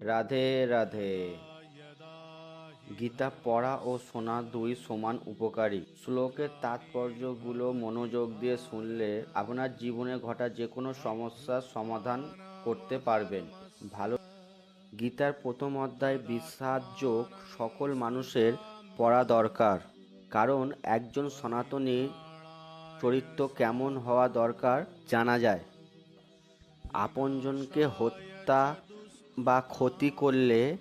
রাধে রাধে। গীতা পড়া ও শোনা দুই সমান উপকারী। শ্লোকের তাৎপর্যগুলো মনোযোগ দিয়ে শুনলে আপনার জীবনে ঘটা যে কোনো সমস্যার সমাধান করতে পারবেন। ভালো গীতার প্রথম অধ্যায় বিশ্বাস যোগ সকল মানুষের পড়া দরকার। কারণ একজন সনাতনী চরিত্র কেমন হওয়া দরকার জানা যায়। আপনজনকে হত্যা বা ক্ষতি করলে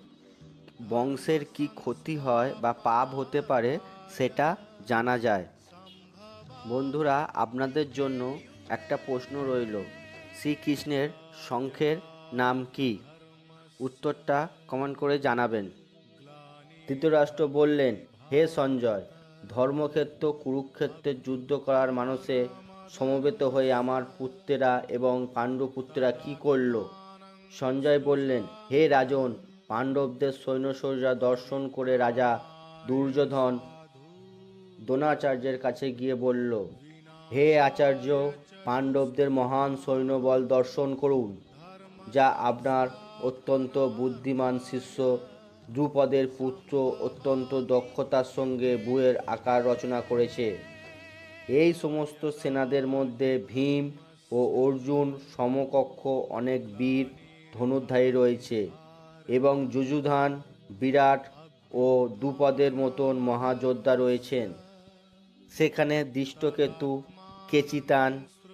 বংশের কি ক্ষতি হয় বা পাপ হতে পারে সেটা জানা যায়। বন্ধুরা, আপনাদের জন্য একটা প্রশ্ন রইল, শ্রীকৃষ্ণের শঙ্খের নাম কি? উত্তরটা কমেন্ট করে জানাবেন। ধৃতরাষ্ট্র বললেন, হে সঞ্জয়, ধর্মক্ষেত্র কুরুক্ষেত্রের যুদ্ধ করার মানুষে সমবেত হয়ে আমার পুত্রেরা এবং পাণ্ডুপুত্রেরা কি করল? সঞ্জয় বললেন, হে রাজন, পাণ্ডবদের সৈন্যসৈরা দর্শন করে রাজা দুর্যোধন দ্রোণাচার্যের কাছে গিয়ে বলল, হে আচার্য, পাণ্ডবদের মহান সৈন্যবল দর্শন করুন, যা আপনার অত্যন্ত বুদ্ধিমান শিষ্য দ্রুপদের পুত্র অত্যন্ত দক্ষতার সঙ্গে বইয়ের আকার রচনা করেছে। এই সমস্ত সেনাদের মধ্যে ভীম ও অর্জুন সমকক্ষ অনেক বীর ধনুর্ধারী রয়েছে এবং যুযুধান, বিরাট ও দুপদের মতন মহাযোদ্ধা রয়েছেন। সেখানে দৃষ্টকেতু, কেচিতান,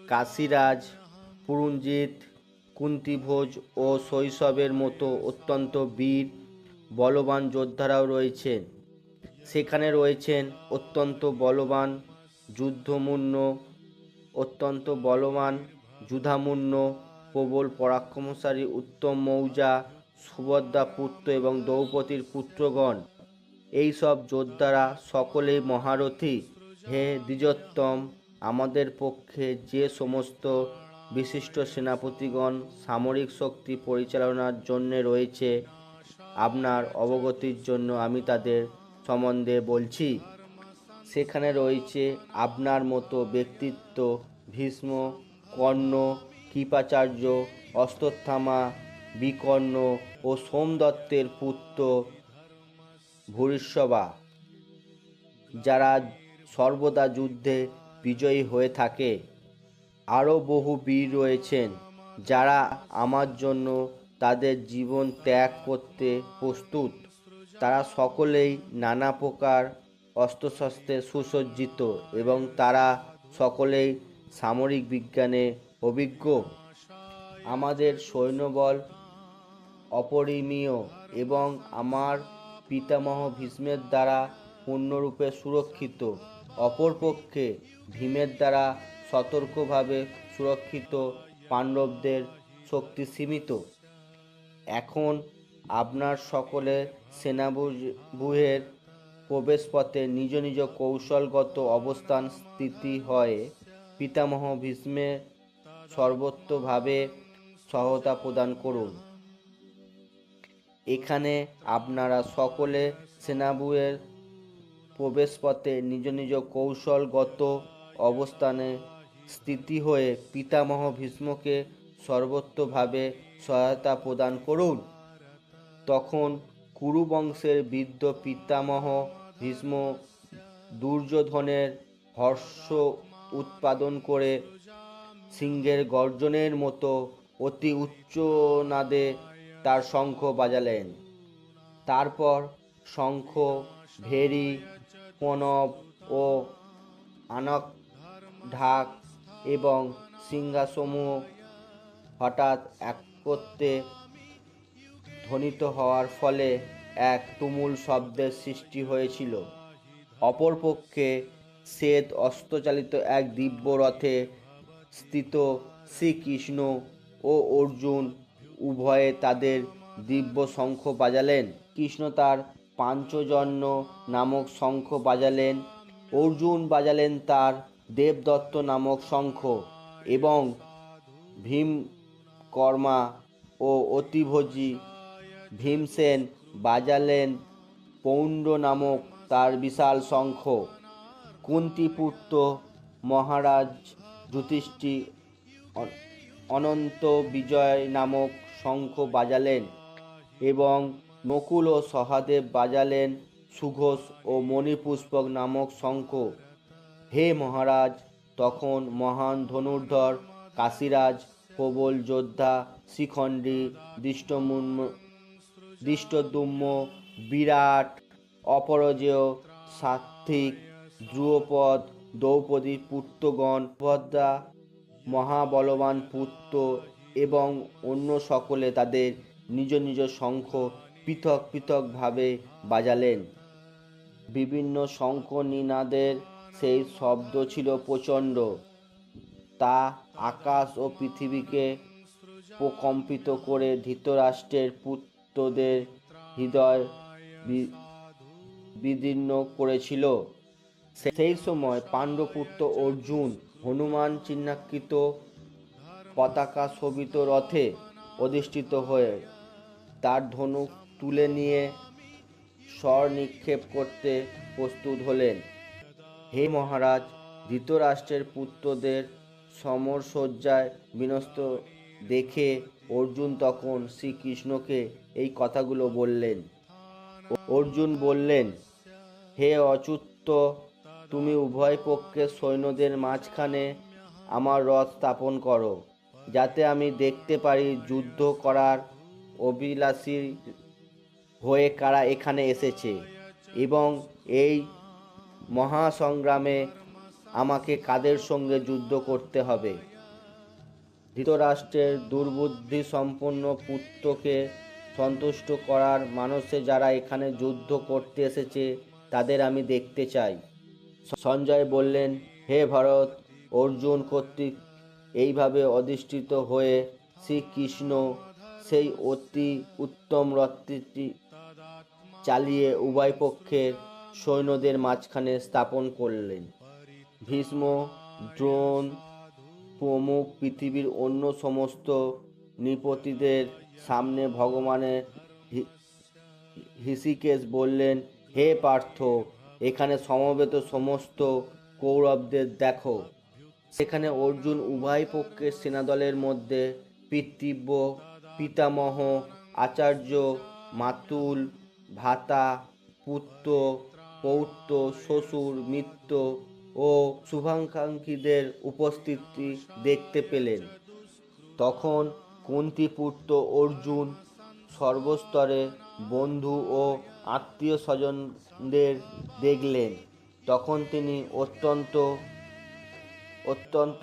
কাশিরাজ পুরঞ্জিত কুন্তিভোজ ও শৈশবের মতো অত্যন্ত বীর, বলবান যোদ্ধারাও রয়েছেন। সেখানে রয়েছেন অত্যন্ত বলবান যুদ্ধমূন্য অত্যন্ত বলবান যুধামূন্য প্রবল পরাক্রমশালী উত্তম মৌজা, সুভদ্রা পুত্র এবং দ্রৌপদীর পুত্রগণ। এই সব যোদ্ধারা সকলেই মহারথী। হে দ্বিজোত্তম, আমাদের পক্ষে যে সমস্ত বিশিষ্ট সেনাপতিগণ সামরিক শক্তি পরিচালনার জন্যে রয়েছে, আপনার অবগতির জন্য আমি তাদের সম্বন্ধে বলছি। সেখানে রয়েছে আপনার মতো ব্যক্তিত্ব, ভীষ্ম, কর্ণ কৃপাচার্য অশ্বত্থামা বিকর্ণ ও সোমদত্তের পুত্র ভূরিষ্যবা, যারা সর্বদা যুদ্ধে বিজয়ী হয়ে থাকে। আরও বহু বীর রয়েছেন যারা আমার জন্য তাদের জীবন ত্যাগ করতে প্রস্তুত। তারা সকলেই নানা প্রকার অস্ত্রশস্ত্রে সুসজ্জিত এবং তারা সকলেই সামরিক বিজ্ঞানে অভিজ্ঞ। আমাদের সৈন্যবল অপরিমীয় এবং আমার পিতামহ ভীষ্মের দ্বারা পূর্ণরূপে সুরক্ষিত। অপরপক্ষে ভীমের দ্বারা সতর্কভাবে সুরক্ষিত পাণ্ডবদের শক্তি সীমিত। এখন আপনার সকলে সেনাবুহের প্রবেশপথে নিজ নিজ কৌশলগত অবস্থান, স্থিতি হয় পিতামহ ভীষ্মের সর্বত্রভাবে সহায়তা প্রদান করুন। এখানে আপনারা সকলে সেনাবুয়ের প্রবেশপথে নিজ নিজ কৌশলগত অবস্থানে স্থিতি হয়ে পিতামহ ভীষ্মকে সর্বত্রভাবে সহায়তা প্রদান করুন। তখন কুরু বংশের বৃদ্ধ পিতামহ ভীষ্ম দুর্যোধনের হর্ষ উৎপাদন করে সিংহের গর্জনের মতো অতি উচ্চ নাদে তার শঙ্খ বাজালেন। তারপর শঙ্খ, ভেরি প্রণব ও আনক ঢাক এবং সিংহাসমূহ হঠাৎ একত্রে ধ্বনিত হওয়ার ফলে এক তুমুল শব্দের সৃষ্টি হয়েছিল। অপরপক্ষে শ্বেত অস্ত্রচালিত এক দিব্য রথে স্থিত শ্রীকৃষ্ণ ও অর্জুন উভয়ে তাদের দিব্য শঙ্খ বাজালেন। কৃষ্ণ তার পাঞ্চজন্য নামক শঙ্খ বাজালেন। অর্জুন বাজালেন তার দেবদত্ত নামক শঙ্খ এবং ভীমকর্মা ও অতিভোজী ভীমসেন বাজালেন পৌণ্ড নামক তার বিশাল শঙ্খ। কুন্তিপুত্র মহারাজ যুধিষ্ঠি অনন্ত বিজয় নামক শঙ্খ বাজালেন এবং নকুল ও সহাদেব বাজালেন সুঘোষ ও মণিপুষ্পক নামক শঙ্খ। হে মহারাজ, তখন মহান ধনুর্ধর, কাশিরাজ, প্রবল যোদ্ধা, শিখণ্ডী দৃষ্টমুন্ম দৃষ্টদুম্ম, বিরাট, অপরজেয় সাত্বিক ধ্রুবপদ দ্রৌপদী পুত্রগণ ভদ্রা মহাবলবান পুত্র এবং অন্য সকলে তাদের নিজ নিজ শঙ্খ পৃথক পৃথকভাবে বাজালেন। বিভিন্ন শঙ্খ নিনাদের সেই শব্দ ছিল প্রচণ্ড। তা আকাশ ও পৃথিবীকে প্রকম্পিত করে ধৃতরাষ্ট্রের পুত্রদের হৃদয় বিদীর্ণ করেছিল। সেই সময় পাণ্ডপুত্র অর্জুন হনুমান চিহ্নাকৃত পতাকা শোভিত রথে অধিষ্ঠিত হয়ে তার ধনুক তুলে নিয়ে স্বর নিক্ষেপ করতে প্রস্তুত হলেন। হে মহারাজ, ধৃতরাষ্ট্রের পুত্রদের সমরসজ্জায় বিনস্ত দেখে অর্জুন তখন শ্রীকৃষ্ণকে এই কথাগুলো বললেন। অর্জুন বললেন, হে অচ্যুত তুমি উভয় পক্ষের সৈন্যদের মাঝখানে আমার রথ স্থাপন করো, যাতে আমি দেখতে পারি যুদ্ধ করার অভিলাষী হয়ে কারা এখানে এসেছে। এবং এই মহাসংগ্রামে আমাকে কাদের সঙ্গে যুদ্ধ করতে হবে? ধৃতরাষ্ট্রের দুর্বুদ্ধি সম্পন্ন পুত্রকে সন্তুষ্ট করার মানুষে যারা এখানে যুদ্ধ করতে এসেছে, তাদের আমি দেখতে চাই। সঞ্জয় বললেন, হে ভারত, অর্জুন কর্তৃক এইভাবে অধিষ্ঠিত হয়ে শ্রীকৃষ্ণ সেই অতি উত্তম রথটি চালিয়ে উভয় পক্ষের সৈন্যদের মাঝখানে স্থাপন করলেন। ভীষ্ম, দ্রোণ প্রমুখ পৃথিবীর অন্য সমস্ত নৃপতিদের সামনে ভগবানের হি- হৃষিকেশ বললেন, হে পার্থ এখানে সমবেত সমস্ত কৌরবদের দেখো। সেখানে অর্জুন উভয় পক্ষের সেনাদলের মধ্যে পিতৃব্য, পিতামহ, আচার্য, মাতুল, ভাতা, পুত্র, পৌত্র, শ্বশুর, মিত্র ও শুভাকাঙ্ক্ষীদের উপস্থিতি দেখতে পেলেন। তখন কুন্তিপুত্র অর্জুন সর্বস্তরে বন্ধু ও আত্মীয় স্বজনদের দেখলেন। তখন তিনি অত্যন্ত অত্যন্ত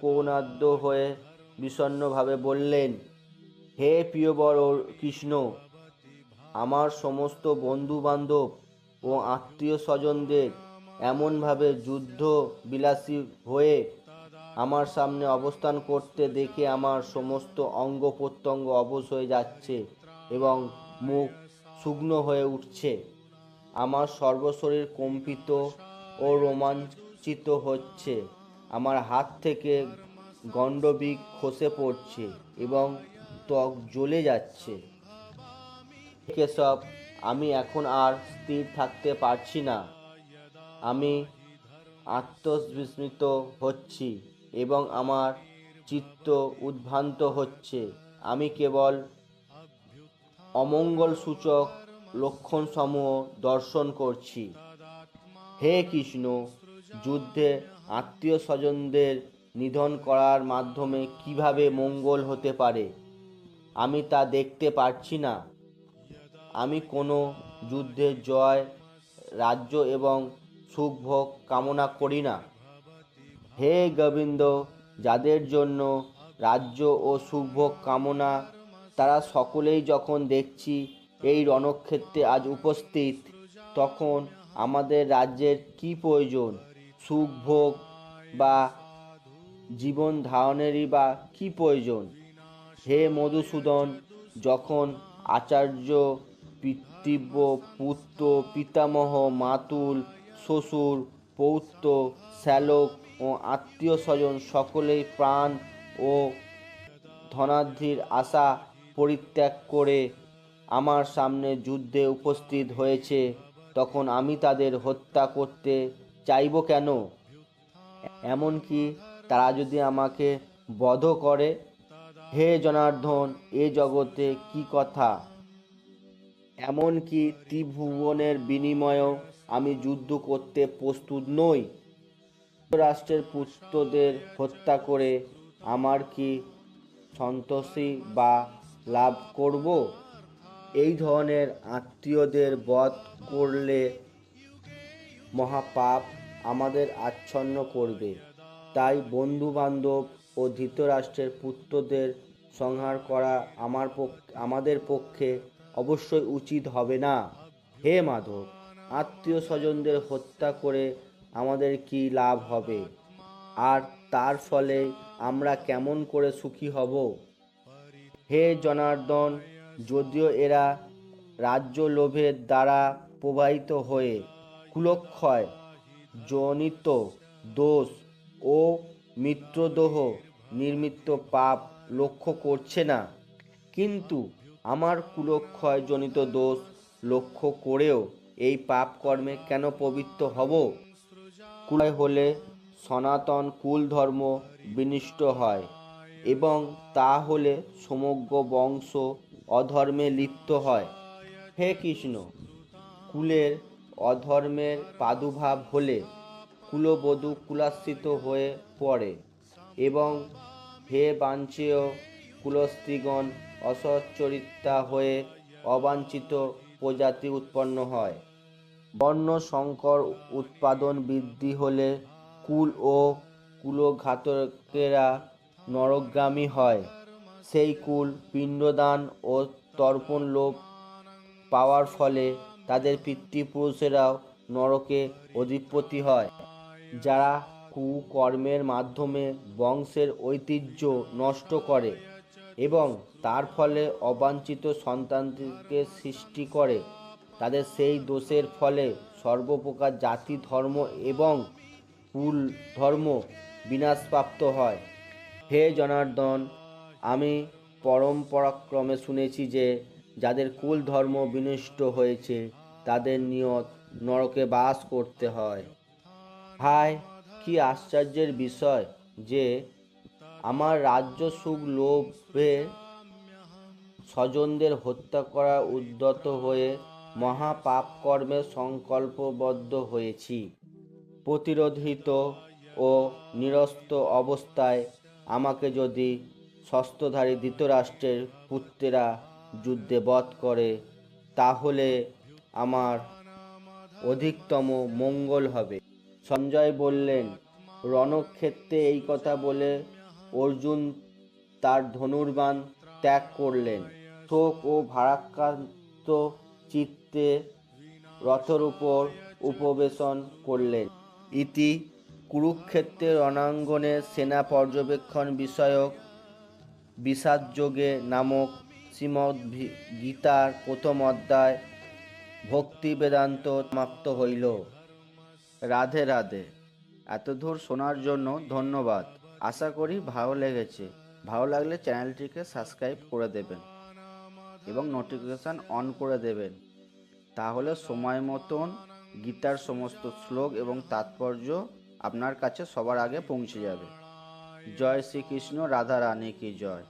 করুণাদ্য হয়ে বিষণ্ণভাবে বললেন, হে প্রিয়বর কৃষ্ণ, আমার সমস্ত বন্ধু বান্ধব ও আত্মীয় স্বজনদের এমনভাবে যুদ্ধ বিলাসী হয়ে আমার সামনে অবস্থান করতে দেখে আমার সমস্ত অঙ্গ প্রত্যঙ্গ অবশ হয়ে যাচ্ছে এবং মুখ শুকনো হয়ে উঠছে। আমার সর্বশরীর কম্পিত ও রোমাঞ্চিত হচ্ছে। আমার হাত থেকে গণ্ডবিক খসে পড়ছে এবং ত্বক জ্বলে যাচ্ছে। কেশব, আমি এখন আর স্থির থাকতে পারছি না। আমি আত্মবিস্মৃত হচ্ছি এবং আমার চিত্ত উদ্ভ্রান্ত হচ্ছে। আমি কেবল অমঙ্গল সূচক লক্ষণসমূহ দর্শন করছি। হে কৃষ্ণ, যুদ্ধে আত্মীয় স্বজনদের নিধন করার মাধ্যমে কীভাবে মঙ্গল হতে পারে? আমি তা দেখতে পারছি না। আমি কোনো যুদ্ধের জয়, রাজ্য এবং সুখভোগ কামনা করি না। হে গোবিন্দ, যাদের জন্য রাজ্য ও সুখভোগ কামনা তারা সকলেই যখন দেখছি এই রণক্ষেত্রে আজ উপস্থিত, তখন আমাদের রাজ্যের কি প্রয়োজন? সুখভোগ বা জীবন ধারণেরই বা কি প্রয়োজন? হে মধুসূদন, যখন আচার্য পিতৃব্য পুত্র পিতামহ, মাতুল, শ্বশুর, পৌত্র, শ্যালক ও আত্মীয় স্বজন সকলেই প্রাণ ও ধনার্থীর আশা পরিত্যাগ করে আমার সামনে যুদ্ধে উপস্থিত হয়েছে, তখন আমি তাদের হত্যা করতে চাইব কেন? এমনকি তারা যদি আমাকে বধ করে? হে জনার্দন, এ জগতে কি কথা? এমনকি ত্রিভুবনের বিনিময়েও আমি যুদ্ধ করতে প্রস্তুত নই। রাষ্ট্রের পুত্রদের হত্যা করে আমার কি সন্তোষী বা লাভ করব। এই ধরনের আত্মীয়দের বধ করলে মহাপাপ আমাদের আচ্ছন্ন করবে। তাই বন্ধু বান্ধব ও ধৃতরাষ্ট্রের পুত্রদের সংহার করা আমার পক্ষে আমাদের পক্ষে অবশ্যই উচিত হবে না। হে মাধব আত্মীয় স্বজনদের হত্যা করে আমাদের কি লাভ হবে? আর তার ফলে আমরা কেমন করে সুখী হব? হে জনার্দন, যদিও এরা রাজ্য লোভের দ্বারা প্রবাহিত হয়ে কুলক্ষয় জনিত দোষ ও মিত্রদোহ নির্মিত পাপ লক্ষ্য করছে না। কিন্তু আমার কুলক্ষয় জনিত দোষ লক্ষ্য করেও এই পাপ কর্মে কেন পবিত্র হব? কুলায় হলে সনাতন কুল ধর্ম বিনিষ্ট হয়। এবং তা হলে সমগ্র বংশ অধর্মে লিপ্ত হয়। হে কৃষ্ণ, কুলের অধর্মের প্রাদুর্ভাব হলে কুলবধূ কুলাশ্রিত হয়ে পড়ে এবং হে বাঞ্ছেয় কুলস্ত্রীগণ অসচ্চরিত্রা হয়ে অবাঞ্ছিত প্রজাতি উৎপন্ন হয়। বর্ণ সংকর উৎপাদন বৃদ্ধি হলে কুল ও কুলঘাতকেরা নরগামী হয়। সেই কুল, পিণ্ডদান ও তর্পণ লোভ পাওয়ার ফলে তাদের পিতৃপুরুষেরাও নরকে অধিপতি হয়। যারা কুকর্মের মাধ্যমে বংশের ঐতিহ্য নষ্ট করে এবং তার ফলে অবাঞ্ছিত সন্তানকে সৃষ্টি করে, তাদের সেই দোষের ফলে সর্বপ্রকার জাতি ধর্ম এবং কুল ধর্ম বিনাশপ্রাপ্ত হয়। হে জনার্দন, আমি পরম্পরাক্রমে শুনেছি যে যাদের কুল ধর্ম বিনষ্ট হয়েছে, তাদের নিয়ত নরকে বাস করতে হয়। হায় কি আশ্চর্যের বিষয় যে আমার রাজ্য সুখ লোভে স্বজনদের হত্যা করা উদ্যত হয়ে মহাপাপ কর্মে সংকল্পবদ্ধ হয়েছি। প্রতিরোধিত ও নিরস্ত অবস্থায় আমাকে যদি শস্ত্রধারী ধৃতরাষ্ট্রের পুত্রেরা যুদ্ধে বধ করে, তাহলে আমার অধিকতম মঙ্গল হবে। সঞ্জয় বললেন, রণক্ষেত্রে এই কথা বলে অর্জুন তার ধনুর্বাণ ত্যাগ করলেন। শোক ও ভারাক্রান্ত চিত্তে রথের উপর উপবেশন করলেন। ইতি কুরুক্ষেত্রের রণাঙ্গনে সেনা পর্যবেক্ষণ বিষয়ক বিষাদযোগে নামক শ্রীমদ্ ভি- গীতার প্রথম অধ্যায় ভক্তি বেদান্ত সমাপ্ত হইল। রাধে রাধে। এতদূর শোনার জন্য ধন্যবাদ। আশা করি ভালো লেগেছে। ভালো লাগলে চ্যানেলটিকে সাবস্ক্রাইব করে দেবেন এবং নোটিফিকেশান অন করে দেবেন। তাহলে সময় মতন গীতার সমস্ত শ্লোক এবং তাৎপর্য আপনার কাছে সবার আগে পৌঁছে যাবে। জয় শ্রীকৃষ্ণ রাধা রানী কি জয়।